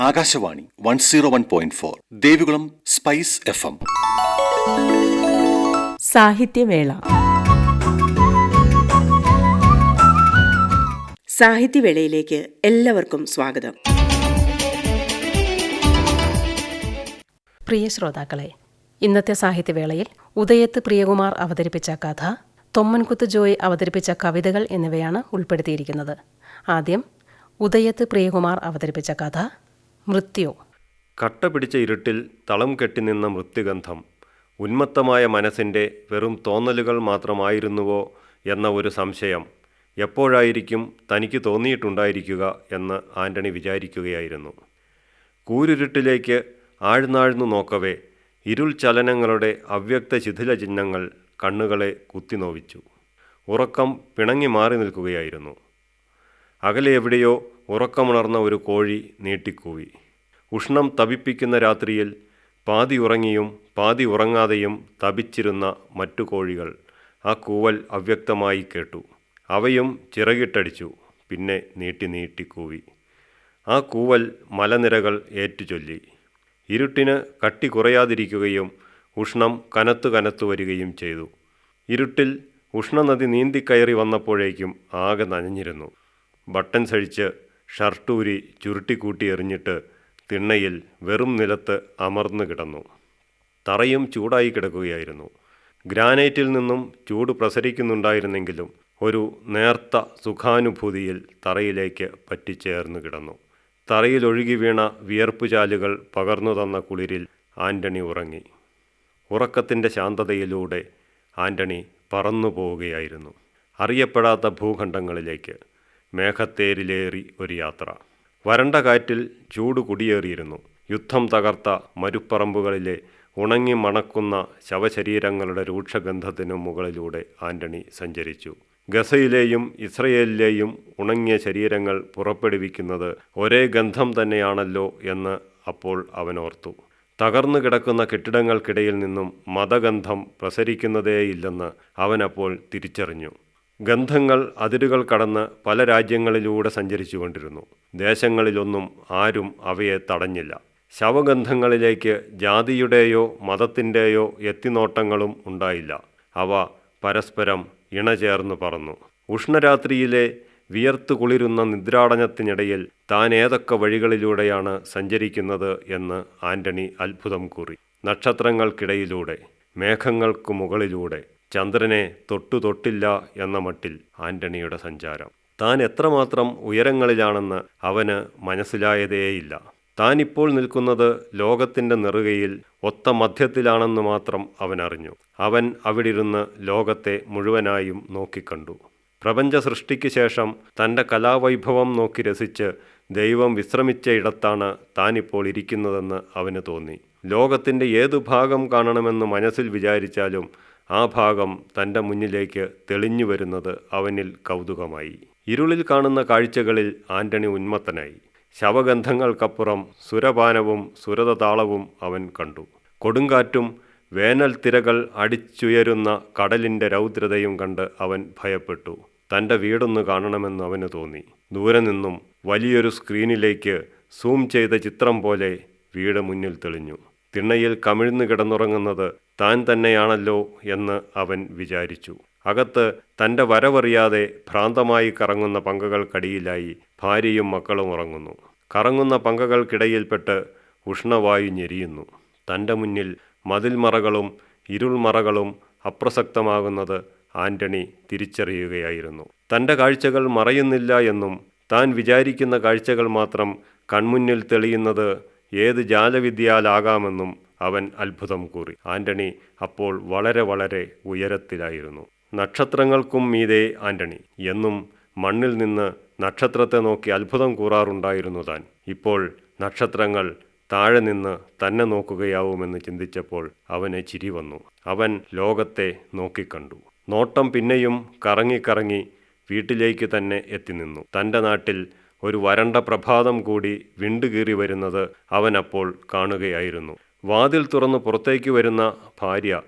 Akashvani one zero one point four Devikulam spice F M. Sahityavela. സാഹിത്യവേളയിലേക്ക് എല്ലാവർക്കും സ്വാഗതം. പ്രിയ ശ്രോതാക്കളെ ഇന്നത്തെ സാഹിത്യവേളയിൽ ഉദയത്ത് പ്രിയകുമാർ അവതരിപ്പിച്ച കഥ തൊമ്മൻകുത്ത് ജോയ് അവതരിപ്പിച്ച കവിതകൾ എന്നിവയാണ് ഉൾപ്പെടുത്തിയിരിക്കുന്നത്. ആദ്യം ഉദയത്ത് പ്രിയകുമാർ അവതരിപ്പിച്ച കഥ മൃത്യു. കട്ട പിടിച്ച ഇരുട്ടിൽ തളം കെട്ടിനിന്ന മൃത്യുഗന്ധം ഉന്മത്തമായ മനസ്സിന്റെ വെറും തോന്നലുകൾ മാത്രമായിരുന്നുവോ എന്ന ഒരു സംശയം എപ്പോഴായിരിക്കും തനിക്ക് തോന്നിയിട്ടുണ്ടായിരിക്കുക എന്ന് ആന്റണി വിചാരിക്കുകയായിരുന്നു. കൂരിരുട്ടിലേക്ക് ആഴ്ന്നാഴ്ന്നു നോക്കവേ ഇരുൾ ചലനങ്ങളുടെ അവ്യക്ത ശിഥില ചിഹ്നങ്ങൾ കണ്ണുകളെ കുത്തിനോവിച്ചു. ഉറക്കം പിണങ്ങി മാറി നിൽക്കുകയായിരുന്നു. അകലെ എവിടെയോ ഉറക്കമുണർന്ന ഒരു കോഴി നീട്ടിക്കൂവി. ഉഷ്ണം തപിപ്പിക്കുന്ന രാത്രിയിൽ പാതി ഉറങ്ങിയും പാതി ഉറങ്ങാതെയും തപിച്ചിരുന്ന മറ്റു കോഴികൾ ആ കൂവൽ അവ്യക്തമായി കേട്ടു. അവയും ചിറകിട്ടടിച്ചു പിന്നെ നീട്ടി നീട്ടി കൂവി. ആ കൂവൽ മലനിരകൾ ഏറ്റുചൊല്ലി. ഇരുട്ടിന് കട്ടി കുറയാതിരിക്കുകയും ഉഷ്ണം കനത്തു കനത്തു വരികയും ചെയ്തു. ഇരുട്ടിൽ ഉഷ്ണനദി നീന്തിക്കയറി വന്നപ്പോഴേക്കും ആകെ നനഞ്ഞിരുന്നു. ബട്ടൻസ് അഴിച്ച് ഷർട്ടൂരി ചുരുട്ടിക്കൂട്ടി എറിഞ്ഞിട്ട് തിണ്ണയിൽ വെറും നിലത്ത് അമർന്നു കിടന്നു. തറയും ചൂടായി കിടക്കുകയായിരുന്നു. ഗ്രാനൈറ്റിൽ നിന്നും ചൂട് പ്രസരിക്കുന്നുണ്ടായിരുന്നെങ്കിലും ഒരു നേർത്ത സുഖാനുഭൂതിയിൽ തറയിലേക്ക് പറ്റിച്ചേർന്നു കിടന്നു. തറയിലൊഴുകി വീണ വിയർപ്പുചാലുകൾ പകർന്നു തന്ന കുളിരിൽ ആന്റണി ഉറങ്ങി. ഉറക്കത്തിന്റെ ശാന്തതയിലൂടെ ആന്റണി പറന്നു പോവുകയായിരുന്നു. അറിയപ്പെടാത്ത ഭൂഖണ്ഡങ്ങളിലേക്ക് മേഘത്തേരിലേറി ഒരു യാത്ര. വരണ്ട കാറ്റിൽ ചൂട് കുടിയേറിയിരുന്നു. യുദ്ധം തകർത്ത മരുപ്പറമ്പുകളിലെ ഉണങ്ങി മണക്കുന്ന ശവശരീരങ്ങളുടെ രൂക്ഷഗന്ധത്തിനു മുകളിലൂടെ ആന്റണി സഞ്ചരിച്ചു. ഗസയിലെയും ഇസ്രയേലിലെയും ഉണങ്ങിയ ശരീരങ്ങൾ പുറപ്പെടുവിക്കുന്നത് ഒരേ ഗന്ധം തന്നെയാണല്ലോ എന്ന് അപ്പോൾ അവനോർത്തു. തകർന്നു കിടക്കുന്ന കെട്ടിടങ്ങൾക്കിടയിൽ നിന്നും മതഗന്ധം പ്രസരിക്കുന്നതേയില്ലെന്ന് അവനപ്പോൾ തിരിച്ചറിഞ്ഞു. ഗന്ധങ്ങൾ അതിരുകൾ കടന്ന് പല രാജ്യങ്ങളിലൂടെ സഞ്ചരിച്ചു കൊണ്ടിരുന്നു ദേശങ്ങളിലൊന്നും ആരും അവയെ തടഞ്ഞില്ല. ശവഗന്ധങ്ങളിലേക്ക് ജാതിയുടെയോ മതത്തിന്റെയോ എത്തിനോട്ടങ്ങളും ഉണ്ടായില്ല. അവ പരസ്പരം ഇണചേർന്നു പറന്നു. ഉഷ്ണരാത്രിയിലെ വിയർത്തു കുളിരുന്ന നിദ്രാടനത്തിനിടയിൽ താൻ ഏതൊക്കെ വഴികളിലൂടെയാണ് സഞ്ചരിക്കുന്നത് എന്ന് ആന്റണി അത്ഭുതം കൂറി. നക്ഷത്രങ്ങൾക്കിടയിലൂടെ മേഘങ്ങൾക്കു മുകളിലൂടെ ചന്ദ്രനെ തൊട്ടു തൊട്ടില്ല എന്ന മട്ടിൽ ആന്റണിയുടെ സഞ്ചാരം. താൻ എത്രമാത്രം ഉയരങ്ങളിലാണെന്ന് അവന് മനസ്സിലായതേയില്ല. താൻ ഇപ്പോൾ നിൽക്കുന്നത് ലോകത്തിന്റെ നെറുകയിൽ ഒത്ത മധ്യത്തിലാണെന്ന് മാത്രം അവൻ അറിഞ്ഞു അവൻ അവിടിരുന്ന് ലോകത്തെ മുഴുവനായും നോക്കിക്കണ്ടു. പ്രപഞ്ച സൃഷ്ടിക്ക് ശേഷം തന്റെ കലാവൈഭവം നോക്കി രസിച്ച് ദൈവം വിശ്രമിച്ച ഇടത്താണ് താനിപ്പോൾ ഇരിക്കുന്നതെന്ന് അവന് തോന്നി. ലോകത്തിന്റെ ഏതു ഭാഗം കാണണമെന്ന് മനസ്സിൽ വിചാരിച്ചാലും ആ ഭാഗം തന്റെ മുന്നിലേക്ക് തെളിഞ്ഞു വരുന്നത് അവനിൽ കൗതുകമായി. ഇരുളിൽ കാണുന്ന കാഴ്ചകളിൽ ആന്റണി ഉന്മത്തനായി. ശവഗന്ധങ്ങൾക്കപ്പുറം സുരപാനവും സുരതതാളവും അവൻ കണ്ടു. കൊടുങ്കാറ്റും വേനൽ തിരകൾ അടിച്ചുയരുന്ന കടലിന്റെ രൗദ്രതയും കണ്ട് അവൻ ഭയപ്പെട്ടു. തന്റെ വീടൊന്ന് കാണണമെന്ന് അവന് തോന്നി. ദൂരെ നിന്നും വലിയൊരു സ്ക്രീനിലേക്ക് സൂം ചെയ്ത ചിത്രം പോലെ വീട് മുന്നിൽ തെളിഞ്ഞു. തിണ്ണയിൽ കമിഴ്ന്നു കിടന്നുറങ്ങുന്നത് താൻ തന്നെയാണല്ലോ എന്ന് അവൻ വിചാരിച്ചു. അകത്ത് തന്റെ വരവറിയാതെ ഭ്രാന്തമായി കറങ്ങുന്ന പങ്കകൾക്കടിയിലായി ഭാര്യയും മക്കളും ഉറങ്ങുന്നു. കറങ്ങുന്ന പങ്കകൾക്കിടയിൽപ്പെട്ട് ഉഷ്ണവായു ഞെരിയുന്നു. തന്റെ മുന്നിൽ മതിൽമറകളും ഇരുൾമറകളും അപ്രസക്തമാകുന്നത് ആന്റണി തിരിച്ചറിയുകയായിരുന്നു. തന്റെ കാഴ്ചകൾ മറയുന്നില്ല എന്നും താൻ വിചാരിക്കുന്ന കാഴ്ചകൾ മാത്രം കൺമുന്നിൽ തെളിയുന്നത് ഏത് ജാലവിദ്യയാലാകാമെന്നും അവൻ അത്ഭുതം കൂറി. ആന്റണി അപ്പോൾ വളരെ വളരെ ഉയരത്തിലായിരുന്നു. നക്ഷത്രങ്ങൾക്കും മീതെ ആന്റണി. എന്നും മണ്ണിൽ നിന്ന് നക്ഷത്രത്തെ നോക്കി അത്ഭുതം കൂറാറുണ്ടായിരുന്നു താൻ. ഇപ്പോൾ നക്ഷത്രങ്ങൾ താഴെ നിന്ന് തന്നെ നോക്കുകയാവുമെന്ന് ചിന്തിച്ചപ്പോൾ അവന് ചിരി വന്നു. അവൻ ലോകത്തെ നോക്കിക്കണ്ടു. നോട്ടം പിന്നെയും കറങ്ങിക്കറങ്ങി വീട്ടിലേക്ക് തന്നെ എത്തി നിന്നു. തന്റെ നാട്ടിൽ ഒരു വരണ്ട പ്രഭാതം കൂടി വിണ്ടുകീറി വരുന്നത് അവനപ്പോൾ കാണുകയായിരുന്നു. വാതിൽ തുറന്ന് പുറത്തേക്ക് വരുന്ന ഭാര്യ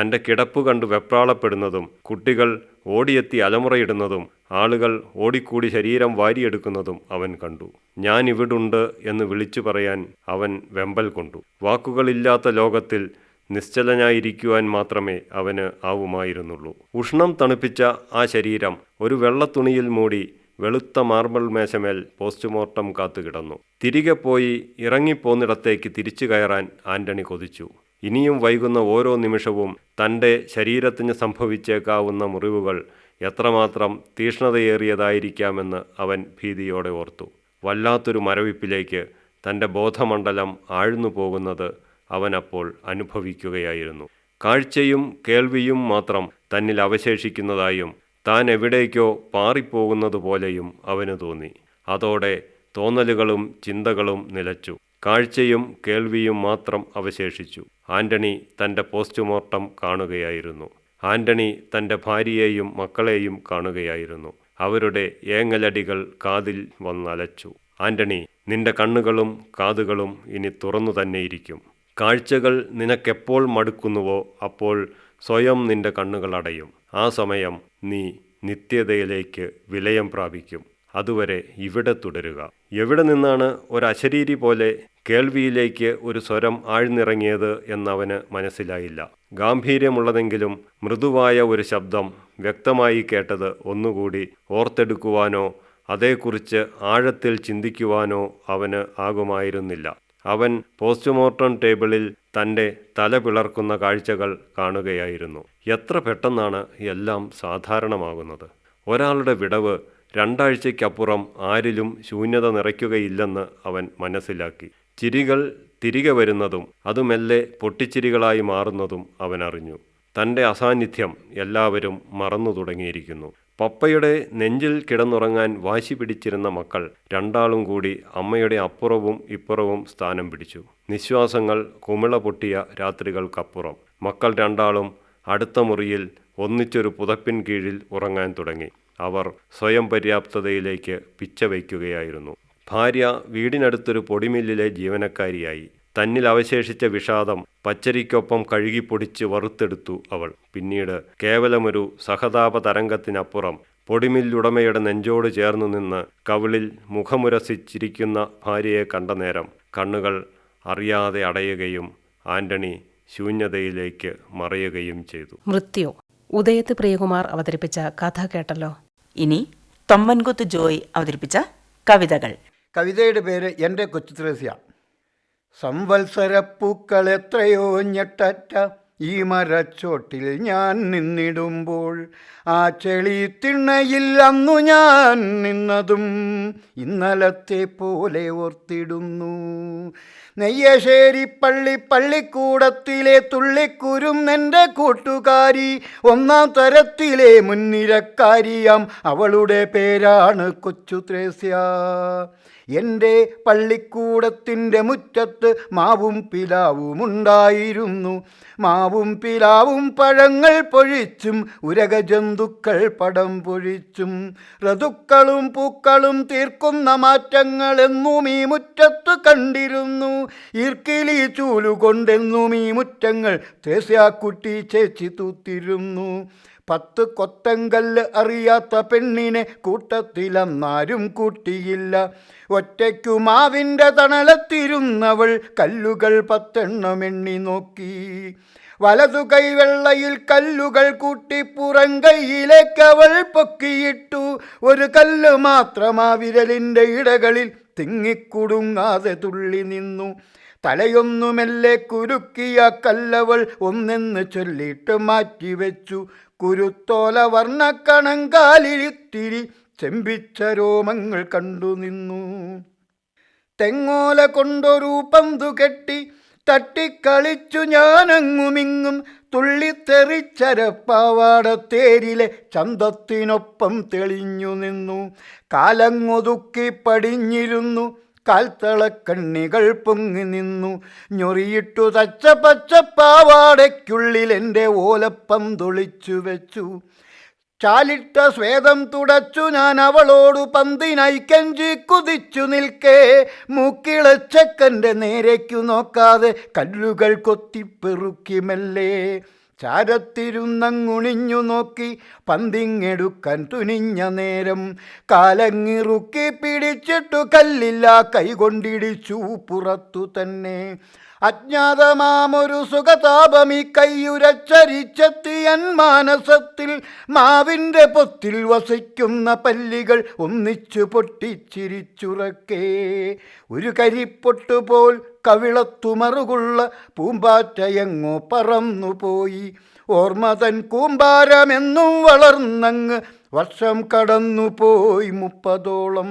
തന്റെ കിടപ്പ് കണ്ട് വെപ്രാളപ്പെടുന്നതും കുട്ടികൾ ഓടിയെത്തി അലമുറയിടുന്നതും ആളുകൾ ഓടിക്കൂടി ശരീരം വാരിയെടുക്കുന്നതും അവൻ കണ്ടു. ഞാൻ ഇവിടുണ്ട് എന്ന് വിളിച്ചു പറയാൻ അവൻ വെമ്പൽ കൊണ്ടു. വാക്കുകളില്ലാത്ത ലോകത്തിൽ നിശ്ചലനായിരിക്കുവാൻ മാത്രമേ അവന് ആവുമായിരുന്നുള്ളൂ. ഉഷ്ണം തണുപ്പിച്ച ആ ശരീരം ഒരു വെള്ളത്തുണിയിൽ മൂടി വെളുത്ത മാർബിൾ മേശമേൽ പോസ്റ്റ്മോർട്ടം കാത്തുകിടന്നു. തിരികെ പോയി ഇറങ്ങിപ്പോന്നിടത്തേക്ക് തിരിച്ചു കയറാൻ ആന്റണി കൊതിച്ചു. ഇനിയും വൈകുന്ന ഓരോ നിമിഷവും തന്റെ ശരീരത്തിന് സംഭവിച്ചേക്കാവുന്ന മുറിവുകൾ എത്രമാത്രം തീഷ്ണതയേറിയതായിരിക്കാമെന്ന് അവൻ ഭീതിയോടെ ഓർത്തു. വല്ലാത്തൊരു മരവിപ്പിലേക്ക് തന്റെ ബോധമണ്ഡലം ആഴ്ന്നു പോകുന്നത് അവനപ്പോൾ അനുഭവിക്കുകയായിരുന്നു. കാഴ്ചയും കേൾവിയും മാത്രം തന്നിൽ അവശേഷിക്കുന്നതായും താൻ എവിടേക്കോ പാറിപ്പോകുന്നത് പോലെയും അവന് തോന്നി. അതോടെ തോന്നലുകളും ചിന്തകളും നിലച്ചു. കാഴ്ചയും കേൾവിയും മാത്രം അവശേഷിച്ചു. ആന്റണി തന്റെ പോസ്റ്റ്മോർട്ടം കാണുകയായിരുന്നു. ആന്റണി തന്റെ ഭാര്യയെയും മക്കളെയും കാണുകയായിരുന്നു. അവരുടെ ഏങ്ങലടികൾ കാതിൽ വന്നലച്ചു. ആന്റണി നിന്റെ കണ്ണുകളും കാതുകളും ഇനി തുറന്നു തന്നെയിരിക്കും കാഴ്ചകൾ നിനക്കെപ്പോൾ മടുക്കുന്നുവോ അപ്പോൾ സ്വയം നിന്റെ കണ്ണുകൾ അടയും. ആ സമയം നീ നിത്യതയിലേക്ക് വിലയം പ്രാപിക്കും. അതുവരെ ഇവിടെ തുടരുക. എവിടെ നിന്നാണ് ഒരശരീരി പോലെ കേൾവിയിലേക്ക് ഒരു സ്വരം ആഴ്ന്നിറങ്ങിയത് എന്നവന് മനസ്സിലായില്ല. ഗാംഭീര്യമുള്ളതെങ്കിലും മൃദുവായ ഒരു ശബ്ദം വ്യക്തമായി കേട്ടത് ഒന്നുകൂടി ഓർത്തെടുക്കുവാനോ അതേക്കുറിച്ച് ആഴത്തിൽ ചിന്തിക്കുവാനോ അവന് ആകുമായിരുന്നില്ല. അവൻ പോസ്റ്റ്മോർട്ടം ടേബിളിൽ തന്റെ തല പിളർക്കുന്ന കാഴ്ചകൾ കാണുകയായിരുന്നു. എത്ര പെട്ടെന്നാണ് എല്ലാം സാധാരണമാകുന്നത്. ഒരാളുടെ വിടവ് രണ്ടാഴ്ചയ്ക്കപ്പുറം ആരിലും ശൂന്യത നിറയ്ക്കുകയില്ലെന്ന് അവൻ മനസ്സിലാക്കി. ചിരികൾ തിരികെ വരുന്നതും അതുമെല്ലെ പൊട്ടിച്ചിരികളായി മാറുന്നതും അവനറിഞ്ഞു. തന്റെ അസാന്നിധ്യം എല്ലാവരും മറന്നു തുടങ്ങിയിരിക്കുന്നു പപ്പയുടെ നെഞ്ചിൽ കിടന്നുറങ്ങാൻ വാശി പിടിച്ചിരുന്ന മക്കൾ രണ്ടാളും കൂടി അമ്മയുടെ അപ്പുറവും ഇപ്പുറവും സ്ഥാനം പിടിച്ചു. നിശ്വാസങ്ങൾ കുമിള പൊട്ടിയ രാത്രികൾക്കപ്പുറം. മക്കൾ രണ്ടാളും അടുത്ത മുറിയിൽ ഒന്നിച്ചൊരു പുതപ്പിൻ കീഴിൽ ഉറങ്ങാൻ തുടങ്ങി. അവർ സ്വയം പര്യാപ്തതയിലേക്ക് പിച്ച വയ്ക്കുകയായിരുന്നു. ഭാര്യ വീടിനടുത്തൊരു പൊടിമില്ലിലെ ജീവനക്കാരിയായി. തന്നിൽ അവശേഷിച്ച വിഷാദം പച്ചരിക്കൊപ്പം കഴുകിപ്പൊടിച്ച് വറുത്തെടുത്തു അവൾ. പിന്നീട് കേവലമൊരു സഹതാപ തരംഗത്തിനപ്പുറം പൊടിമില്ലുടമയുടെ നെഞ്ചോട് ചേർന്നു നിന്ന് കവിളിൽ മുഖമുരസിച്ചിരിക്കുന്ന ഭാര്യയെ കണ്ട നേരം കണ്ണുകൾ അറിയാതെ അടയുകയും ആന്റണി ശൂന്യതയിലേക്ക് മറയുകയും ചെയ്തു. മൃത്യു ഉദയത്ത് പ്രിയകുമാർ അവതരിപ്പിച്ച കഥ കേട്ടല്ലോ. ഇനി തൊമ്മൻകുത്ത് ജോയ് അവതരിപ്പിച്ച കവിതകൾ. കവിതയുടെ പേര് എന്റെ കൊച്ചു കൊച്ചുത്രേസ്യ. സംവത്സരപ്പൂക്കൾ എത്രയോ ഞെട്ടറ്റ ഈ മരച്ചോട്ടിൽ ഞാൻ നിന്നിടുമ്പോൾ ആ ചെളി തിണ്ണയിൽ അന്നു ഞാൻ നിന്നതും ഇന്നലത്തെ പോലെ ഓർത്തിടുന്നു. നെയ്യശ്ശേരി പള്ളി പള്ളിക്കൂടത്തിലെ തുള്ളിക്കുരും എന്റെ കൂട്ടുകാരി ഒന്നാം തരത്തിലെ മുൻനിരക്കാരിയാം അവളുടെ പേരാണ് കൊച്ചു ത്രേസ്യ എന്റെ പള്ളിക്കൂടത്തിന്റെ മുറ്റത്ത് മാവും പിലാവും ഉണ്ടായിരുന്നു മാവും പിലാവും പഴങ്ങൾ പൊഴിച്ചും ഉരകജന്തുക്കൾ പടം പൊഴിച്ചും. ഋതുക്കളും പൂക്കളും തീർക്കുന്ന മാറ്റങ്ങൾ എന്നും ഈ മുറ്റത്ത് കണ്ടിരുന്നു. ഈർക്കിലി ചൂലുകൊണ്ടെന്നും ഈ മുറ്റങ്ങൾ തേസ്യാക്കുട്ടി ചേച്ചി തൂത്തിരുന്നു. പത്ത് കൊത്തങ്കല്ല് അറിയാത്ത പെണ്ണിനെ കൂട്ടത്തിലന്നാരും കൂട്ടിയില്ല. ഒറ്റയ്ക്കു മാവിന്റെ തണലത്തിരുന്നവൾ കല്ലുകൾ പത്തെണ്ണം എണ്ണി നോക്കി. വലതു കൈവെള്ളയിൽ കല്ലുകൾ കൂട്ടി പുറം കൈയിലേക്ക് അവൾ പൊക്കിയിട്ടു. ഒരു കല്ല് മാത്രം വിരലിന്റെ ഇടകളിൽ തിങ്ങിക്കുടുങ്ങാതെ തുള്ളി നിന്നു. തലയൊന്നുമെല്ലെ കുരുക്കിയ കല്ലവൾ ഒന്നെന്ന് ചൊല്ലിട്ട് മാറ്റിവെച്ചു കുരുത്തോല വർണക്കണങ്കാലിരിത്തിരി ചെമ്പിച്ച രോമങ്ങൾ കണ്ടു നിന്നു. തെങ്ങോല കൊണ്ടൊരു പന്തു കെട്ടി തട്ടിക്കളിച്ചു ഞാനങ്ങുമിങ്ങും. തുള്ളിത്തെറിച്ചരപ്പാവാടത്തേരിലെ ചന്തത്തിനൊപ്പം തെളിഞ്ഞു നിന്നു. കാലങ്ങൊതുക്കി പടിഞ്ഞിരുന്നു. കാൽത്തളക്കണ്ണികൾ പൊങ്ങി നിന്നു. ഞൊറിയിട്ടു തച്ച പച്ച പാവാടയ്ക്കുള്ളിൽ എന്റെ ഓലപ്പം തൊളിച്ചു വെച്ചു. ചാലിട്ട സ്വേദം തുടച്ചു ഞാൻ അവളോടു പന്തിനായി കെഞ്ചി കുതിച്ചു നിൽക്കേ. മൂക്കിളച്ചക്കന്റെ നേരേക്കു നോക്കാതെ കല്ലുകൾ കൊത്തിപ്പെറുക്കി മെല്ലെ. ചാരത്തിരുന്നങ്ങുണിഞ്ഞു നോക്കി പന്തിങ്ങെടുക്കാൻ തുനിഞ്ഞ നേരം. കാലങ്ങിറുക്കി പിടിച്ചിട്ടു കല്ലില്ല കൈകൊണ്ടിടിച്ചു പുറത്തു തന്നെ. അജ്ഞാതമാമൊരു സുഖതാപമി കയ്യുരച്ചരിച്ചെത്തിയൻ മാനസത്തിൽ മാവിന്റെ പൊത്തിൽ വസിക്കുന്ന പല്ലികൾ ഒന്നിച്ചു പൊട്ടിച്ചിരിച്ചുറക്കേ. ഒരു കരിപ്പൊട്ടുപോൽ കവിളത്തുമറുകുള്ള പൂമ്പാറ്റയങ്ങോ പറന്നുപോയി. ഓർമ്മ തൻ കൂമ്പാരമെന്നും വളർന്നങ്ങ് വർഷം കടന്നുപോയി മുപ്പതോളം.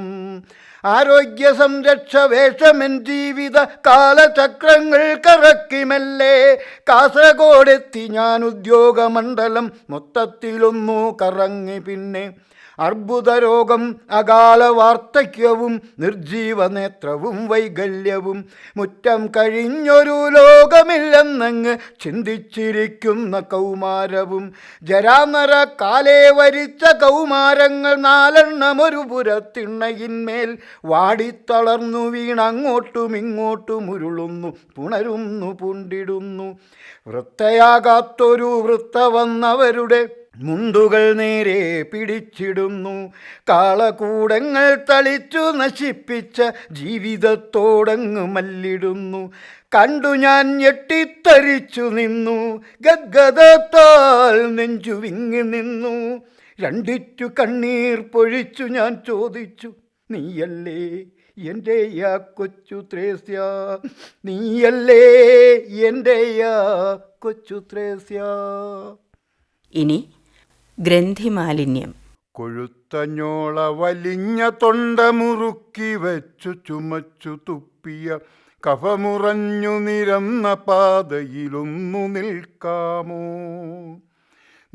ആരോഗ്യ സംരക്ഷ വേഷമെൻ ജീവിത കാലചക്രങ്ങൾ കറക്കിമല്ലേ. കാസർഗോഡെത്തി ഞാൻ ഉദ്യോഗമണ്ഡലം മൊത്തത്തിലൊന്നു കറങ്ങി പിന്നെ അർബുദ രോഗം അകാല വാർദ്ധക്യവും നിർജീവ നേത്രവും വൈകല്യവും മുറ്റം കഴിഞ്ഞൊരു ലോകമില്ലെന്നങ്ങ് ചിന്തിച്ചിരിക്കുന്ന കൗമാരവും ജരാനര കാലേ വരിച്ച കൗമാരങ്ങൾ നാലെണ്ണമൊരു പുരത്തിണ്ണയിന്മേൽ വാടിത്തളർന്നു വീണങ്ങോട്ടും ഇങ്ങോട്ടും ഉരുളുന്നു പുണരുന്നു പുണ്ടിടുന്നു. വൃത്തയാകാത്തൊരു വൃത്ത വന്നവരുടെ മുണ്ടുകൾ നേരെ പിടിച്ചിടുന്നു. കാളകൂടങ്ങൾ തളിച്ചു നശിപ്പിച്ച ജീവിതത്തോടങ്ങ് മല്ലിടുന്നു. കണ്ടു ഞാൻ ഞെട്ടിത്തരിച്ചു നിന്നു. ഗദ്ഗതത്താൽ നെഞ്ചു വിങ്ങി നിന്നു. രണ്ടിറ്റു കണ്ണീർ പൊഴിച്ചു ഞാൻ ചോദിച്ചു നീയല്ലേ എന്റെ യാ കൊച്ചു ത്രേസ്യ? നീയല്ലേ എന്റെ യാ കൊച്ചു ത്രേസ്യ? ഇനി ഗ്രന്ഥിമാലിന്യം. കൊഴുത്തഞ്ഞോള വലിഞ്ഞ തൊണ്ട മുറുക്കി വെച്ചു ചുമച്ചു തുപ്പിയ കഫമുറഞ്ഞു നിരന്ന പാതയിലൊന്നു നിൽക്കാമോ?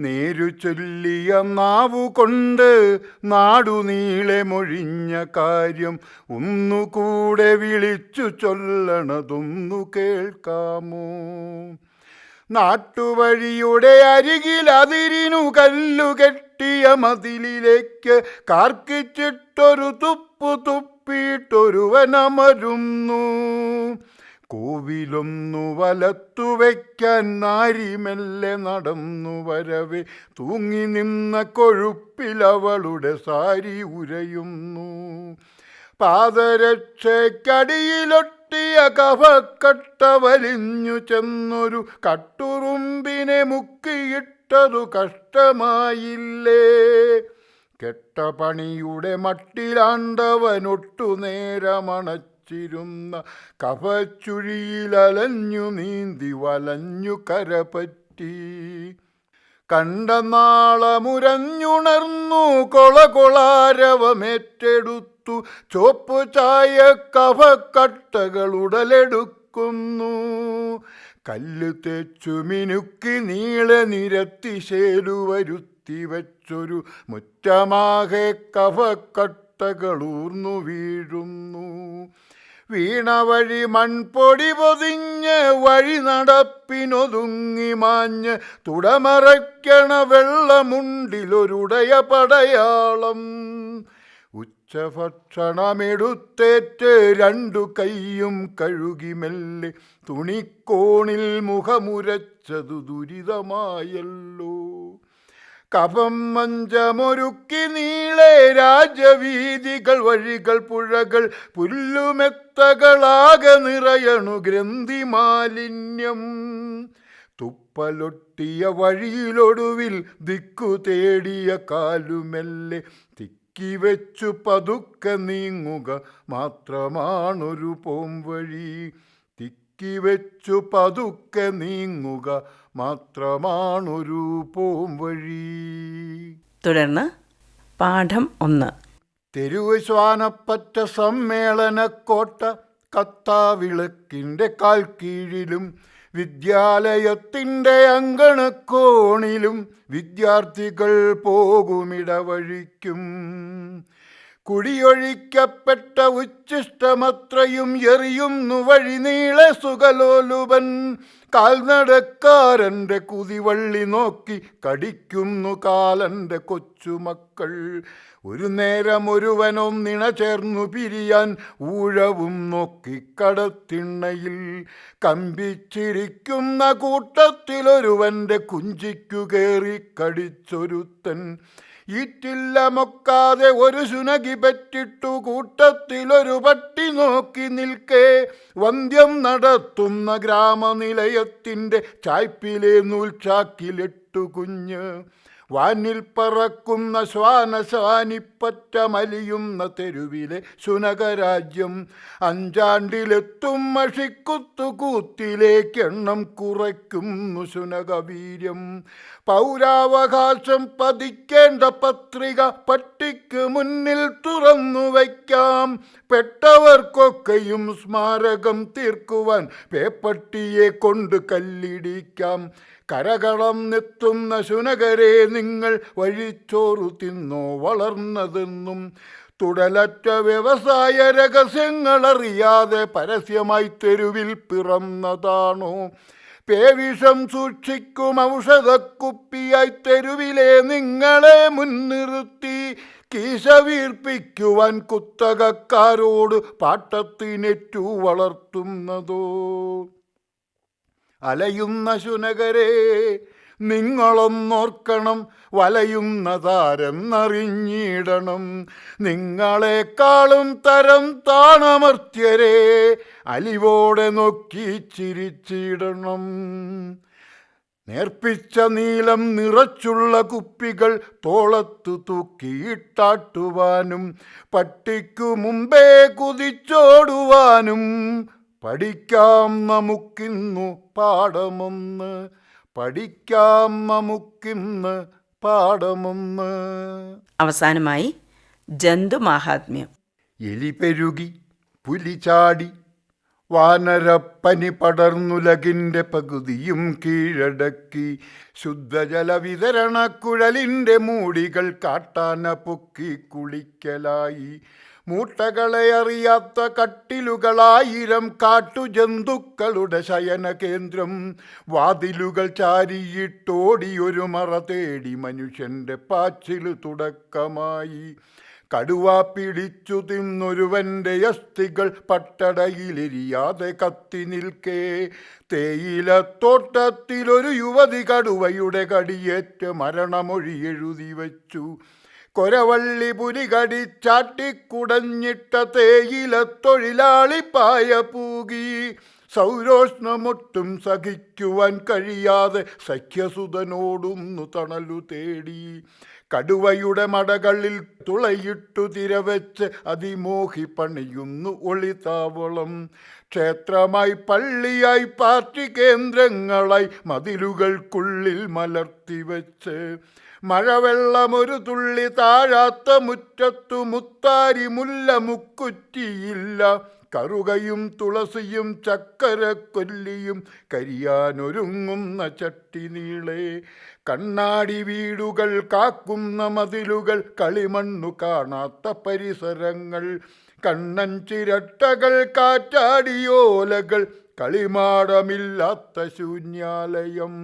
നേരു ചൊല്ലിയ നാവുകൊണ്ട് നാടുനീളെ മൊഴിഞ്ഞ കാര്യം ഒന്നുകൂടെ വിളിച്ചു ചൊല്ലണതൊന്നു കേൾക്കാമോ? നാട്ടുവഴിയുടെ അരികിൽ അതിരിനു കല്ലുകെട്ടിയ മതിലിലേക്ക് കാർക്കിച്ചിട്ടൊരു തുപ്പു തുപ്പിയിട്ടൊരുവനമരുന്നു കോവിലൊന്നു വലത്തു വയ്ക്കാൻ നാരിമെല്ലെ നടന്നു വരവേ. തൂങ്ങി നിന്ന കൊഴുപ്പിലവളുടെ സാരി ഉരയുന്നു. പാദരക്ഷയ്ക്കടിയിലൊട്ടിയ കഫക്കട്ട വലിഞ്ഞു ചെന്നൊരു കട്ടുറുമ്പിനെ മുക്കിയിട്ടതു കഷ്ടമായില്ലേ. കെട്ട പണിയുടെ മട്ടിലാണ്ടവനൊട്ടു നേരമണച്ചിരുന്ന കഫച്ചുഴിയിലലഞ്ഞു നീന്തി വലഞ്ഞു കരപറ്റി. കണ്ട നാളമുരഞ്ഞുണർന്നു കൊളകൊളാരവമേറ്റെടുത്തു. ചോപ്പ് ചായ കഫക്കട്ടകൾ ഉടലെടുക്കുന്നു. കല്ല് തേച്ചു മിനുക്കി നീളെ നിരത്തി ശേലു വരുത്തി വച്ചൊരു മുറ്റമാകെ കഫക്കട്ടകളൂർന്നു വീഴുന്നു. വീണ വഴി മൺപൊടി പൊതിഞ്ഞ് വഴി നടപ്പിനൊതുങ്ങി മാഞ്ഞ് തുടമറയ്ക്കണ വെള്ളമുണ്ടിലൊരുടയ പടയാളം ഉച്ചഭക്ഷണമെടുത്തേറ്റ് രണ്ടു കൈയും കഴുകി മെല്ലെ തുണിക്കോണിൽ മുഖമുരച്ചതു ദുരിതമായല്ലോ. കപം മഞ്ചമൊരുക്കി നീളെ രാജവീതികൾ വഴികൾ പുഴകൾ പുല്ലുമെത്തകളാകെ നിറയണു ഗ്രന്ഥി മാലിന്യം തുപ്പലൊട്ടിയ വഴിയിലൊടുവിൽ ദിക്കു തേടിയ കാലുമെല്ലെ തിക്കി വെച്ചു പതുക്കെ നീങ്ങുക മാത്രമാണൊരു പോംവഴി. തിക്കി വെച്ചു പതുക്കെ നീങ്ങുക മാത്രമാണൊരു പോംവഴി തുടർന്ന് പാഠം ഒന്ന്. തെരുവശ്വാനപ്പറ്റ സമ്മേളന സമ്മേളനക്കോട്ട കത്താവിളക്കിന്റെ കാൽ കീഴിലും വിദ്യാലയത്തിന്റെ അങ്കണക്കോണിലും വിദ്യാർത്ഥികൾ പോകുമിടവഴിക്കും. കുടിയൊഴിക്കപ്പെട്ട ഉച്ഛിഷ്ടമത്രയും എറിയുന്നു വഴി നീളെ സുഖലോലുപൻ. കാൽനടക്കാരന്റെ കുതിവള്ളി നോക്കി കടിക്കുന്നു കാലന്റെ കൊച്ചുമക്കൾ. ഒരു നേരം ഒരുവനൊന്നിണ ചേർന്നു പിരിയാൻ ഊഴവും നോക്കി കടത്തിണ്ണയിൽ. കമ്പിച്ചിരിക്കുന്ന കൂട്ടത്തിലൊരുവന്റെ കുഞ്ചിക്കു കയറി കടിച്ചൊരുത്തൻ. ഈറ്റില്ല മൊക്കാതെ ഒരു ശുനകി പറ്റിട്ടു കൂട്ടത്തിലൊരു പട്ടി നോക്കി നിൽക്കേ. വന്ധ്യം നടത്തുന്ന ഗ്രാമനിലയത്തിന്റെ ചായ്പിലെ നൂൽച്ചാക്കിലിട്ടു കുഞ്ഞ്. വാനിൽ പറക്കുന്ന ശ്വാനശാനിപ്പറ്റ മലിയുന്ന തെരുവിലെ സുനകരാജ്യം അഞ്ചാണ്ടിലെത്തും മഷിക്കുത്തു കൂത്തിലേക്കെണ്ണം കുറയ്ക്കുന്നു സുനകവീര്യം പൗരാവകാശം പതിക്കേണ്ട പത്രിക പട്ടിക്ക് മുന്നിൽ തുറന്നു വയ്ക്കാം. പെട്ടവർക്കൊക്കെയും സ്മാരകം തീർക്കുവാൻ പേപ്പട്ടിയെ കൊണ്ട് കല്ലിടിക്കാം. കരകളം നെത്തുന്ന ശുനകരെ നിങ്ങൾ വഴിച്ചോറു തിന്നോ വളർന്നതെന്നും തുടലറ്റ വ്യവസായ രഹസ്യങ്ങളറിയാതെ പരസ്യമായി തെരുവിൽ പിറന്നതാണോ? പേവിഷം സൂക്ഷിക്കും ഔഷധക്കുപ്പിയായി തെരുവിലെ നിങ്ങളെ മുൻനിർത്തി കീശ വീർപ്പിക്കുവാൻ കുത്തകക്കാരോട് പാട്ടത്തിനെറ്റു വളർത്തുന്നതോ? അലയുന്ന ശുനകരെ നിങ്ങളൊന്നോർക്കണം വലയുന്നതാരെന്നറിഞ്ഞിടണം നിങ്ങളെക്കാളും തരം താണമർത്യരെ അലിവോടെ നോക്കി ചിരിച്ചിടണം. നേർപ്പിച്ച നീലം നിറച്ചുള്ള കുപ്പികൾ തോളത്തു തൂക്കിയിട്ടാട്ടുവാനും പട്ടിക്കു മുമ്പേ കുതിച്ചോടുവാനും പഠിക്കാം നമുക്കിന്നു പാഠമൊന്ന്. പഠിക്കാം നമുക്കിന്ന് പാഠമൊന്ന്. അവസാനമായി ജന്തു ജന്തുമാഹാത്മ്യം എലി പെരുകി പുലി ചാടി വാനരപ്പനി പടർന്നുലകിന്റെ പകുതിയും കീഴടക്കി ശുദ്ധജല വിതരണക്കുഴലിന്റെ മൂടികൾ കാട്ടാന പൊക്കി കുളിക്കലായി. മൂട്ടകളെ അറിയാത്ത കട്ടിലുകളായിരം കാട്ടുജന്തുക്കളുടെ ശയന കേന്ദ്രം വാതിലുകൾ ചാരിയിട്ടോടി ഒരു മറ തേടി മനുഷ്യന്റെ പാച്ചിൽ തുടക്കമായി. കടുവ പിടിച്ചു തിന്നൊരുവന്റെ അസ്ഥികൾ പട്ടടയിലെരിയാതെ കത്തി നിൽക്കേ. തേയിലത്തോട്ടത്തിലൊരു യുവതി കടുവയുടെ കടിയേറ്റ് മരണമൊഴി എഴുതി വച്ചു. കൊരവള്ളി പുലി കടിച്ചാട്ടിക്കുടഞ്ഞിട്ട തേയില തൊഴിലാളി പായ പൂകി. സൗരോഷ്ണമൊട്ടും സഹിക്കുവാൻ കഴിയാതെ സഖ്യസുതനോടൊന്നു തണലു തേടി. കടുവയുടെ മടകളിൽ തുളയിട്ടു തിരവെച്ച് അതിമോഹി പണിയുന്നു ഒളിതാവളം. ക്ഷേത്രമായി പള്ളിയായി പാർട്ടി കേന്ദ്രങ്ങളായി മതിലുകൾക്കുള്ളിൽ മലർത്തിവെച്ച്. മഴവെള്ളമൊരു തുള്ളി താഴാത്ത മുറ്റത്തു മുത്താരി മുല്ല മുക്കുറ്റിയില്ല. കറുകയും തുളസിയും ചക്കരക്കൊല്ലിയും കരിയാനൊരുങ്ങുന്ന ചട്ടി നീളെ കണ്ണാടി വീടുകൾ കാക്കുന്ന മതിലുകൾ കളിമണ്ണു കാണാത്ത പരിസരങ്ങൾ. കണ്ണൻ ചിരട്ടകൾ കാറ്റാടിയോലകൾ കളിമാടമില്ലാത്ത ശൂന്യാലയം.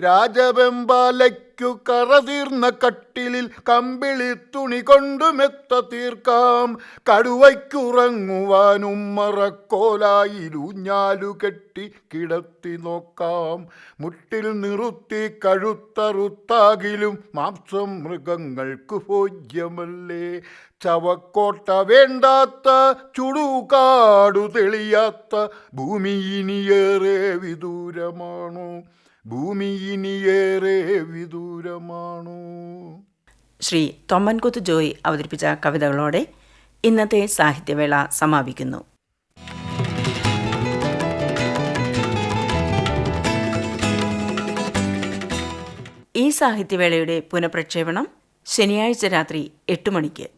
രാജവെമ്പാലയ്ക്കു കറതീർന്ന കട്ടിലിൽ കമ്പിളി തുണി കൊണ്ടു മെത്ത തീർക്കാം. കടുവയ്ക്കുറങ്ങുവാനും മറക്കോലായിലൂഞ്ഞാലു കെട്ടി കിടത്തി നോക്കാം. മുട്ടിൽ നിറുത്തി കഴുത്തറുത്താകിലും മാംസം മൃഗങ്ങൾക്ക് ഭോജ്യമല്ലേ. ചവക്കോട്ട വേണ്ടാത്ത ചുടുകാടു തെളിയാത്ത ഭൂമി ഇനിയേറെ വിദൂരമാണോ? ഭൂമി ഇനിയേറെ വിദൂരമാണോ? ശ്രീ തൊമ്മൻകുത്ത് ജോയ് അവതരിപ്പിച്ച കവിതകളോടെ ഇന്നത്തെ സാഹിത്യവേള സമാപിക്കുന്നു. ഈ സാഹിത്യവേളയുടെ പുനഃപ്രക്ഷേപണം ശനിയാഴ്ച രാത്രി എട്ട് മണിക്ക്.